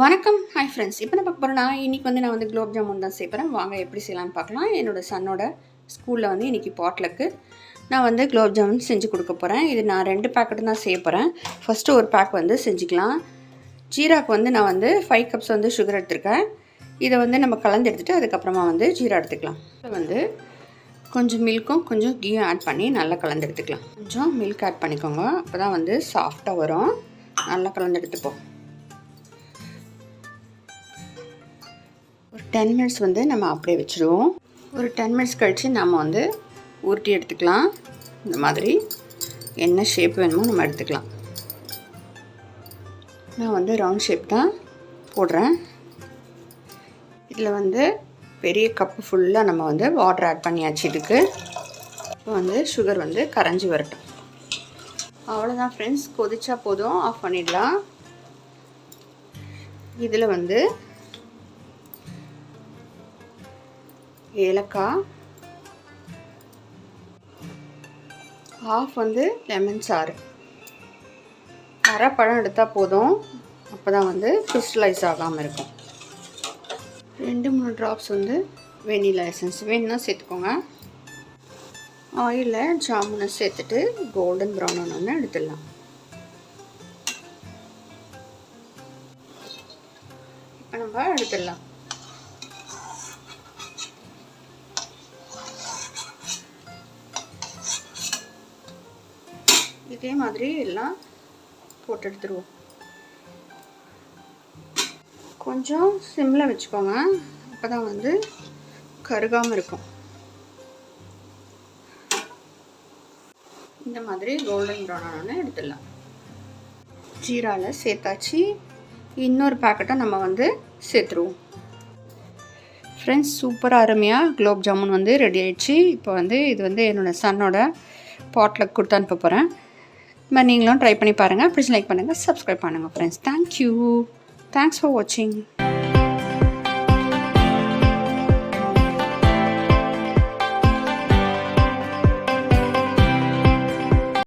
வணக்கம். Hi friends இப்போ நான் பார்க்க போகிறேன்னா இன்றைக்கி வந்து நான் வந்து குலோப் ஜாமுன் தான் செய்கிறேன் வாங்க எப்படி செய்யலாம்னு பார்க்கலாம். என்னோடய சன்னோட ஸ்கூலில் வந்து இன்றைக்கி பாட்லுக்கு நான் வந்து குலோப் ஜாமுன் செஞ்சு கொடுக்க போகிறேன் இது நான் ரெண்டு பேக்கெட்டு தான் செய்ய போகிறேன் ஃபஸ்ட்டு ஒரு பேக் வந்து செஞ்சுக்கலாம். ஜீராக்கு வந்து நான் வந்து ஃபைவ் கப்ஸ் வந்து சுகர் எடுத்திருக்கேன். இதை வந்து நம்ம கலந்து எடுத்துகிட்டு அதுக்கப்புறமா வந்து ஜீரா எடுத்துக்கலாம். இதில் வந்து கொஞ்சம் மில்க்கும் கொஞ்சம் கீயும் ஆட் பண்ணி நல்லா கலந்து எடுத்துக்கலாம். கொஞ்சம் மில்க் ஆட் பண்ணிக்கோங்க. அப்போ தான் வந்து சாஃப்டாக வரும். நல்லா கலந்து எடுத்துப்போம். ஒரு டென் மினிட்ஸ் வந்து நம்ம அப்படியே வச்சுருவோம். ஒரு டென் மினிட்ஸ் கழித்து நம்ம வந்து உருட்டி எடுத்துக்கலாம். இந்த மாதிரி என்ன ஷேப் வேணுமோ நம்ம எடுத்துக்கலாம். நான் வந்து ரவுண்ட் ஷேப் தான் போடுறேன். இதில் வந்து பெரிய கப்பு ஃபுல்லாக நம்ம வந்து வாட்டர் ஆட் பண்ணியாச்சு இதுக்கு. இப்போ வந்து சுகர் வந்து கரைஞ்சி வரட்டும். அவ்வளோதான் ஃப்ரெண்ட்ஸ் கொதிச்சா போதும். ஆஃப் பண்ணிடலாம். இதில் வந்து ஏலக்காய். ஆஃப் வந்து லெமன் சாறு. அரை பழம் எடுத்தால் போதும். அப்போ தான் வந்து கிறிஸ்டலைஸ் ஆகாமல் இருக்கும். ரெண்டு மூணு ட்ராப்ஸ் வந்து வெனிலா எசன்ஸ் வேணும்னா சேர்த்துக்கோங்க. ஆயிலில் ஜாமுனை சேர்த்துட்டு கோல்டன் ப்ரௌன் ஒன்று எடுத்துடலாம். இப்போ நம்ம எடுத்துடலாம். இதே மாதிரி எல்லாம் போட்டு எடுத்துருவோம். கொஞ்சம் சிம்மில் வச்சுக்கோங்க. அப்போ தான் வந்து கருகாமல் இருக்கும். இந்த மாதிரி கோல்டன் ப்ரௌன் எடுத்துடலாம். ஜீராவில் சேர்த்தாச்சு. இன்னொரு பேக்கெட்டை நம்ம வந்து சேர்த்துருவோம். ஃப்ரெண்ட்ஸ் சூப்பராக அருமையாக குலோப் ஜாமுன் வந்து ரெடி ஆயிடுச்சு. இப்போ வந்து இது வந்து என்னோடய சன்னோட பாட்டில் கொடுத்து அனுப்ப போகிறேன் மாதிரி நீங்களும் ட்ரை பண்ணி பாருங்கள் ப்ளீஸ் லைக் பண்ணுங்கள் சப்ஸ்கிரைப் பண்ணுங்கள் friends thank you thanks for வாட்சிங்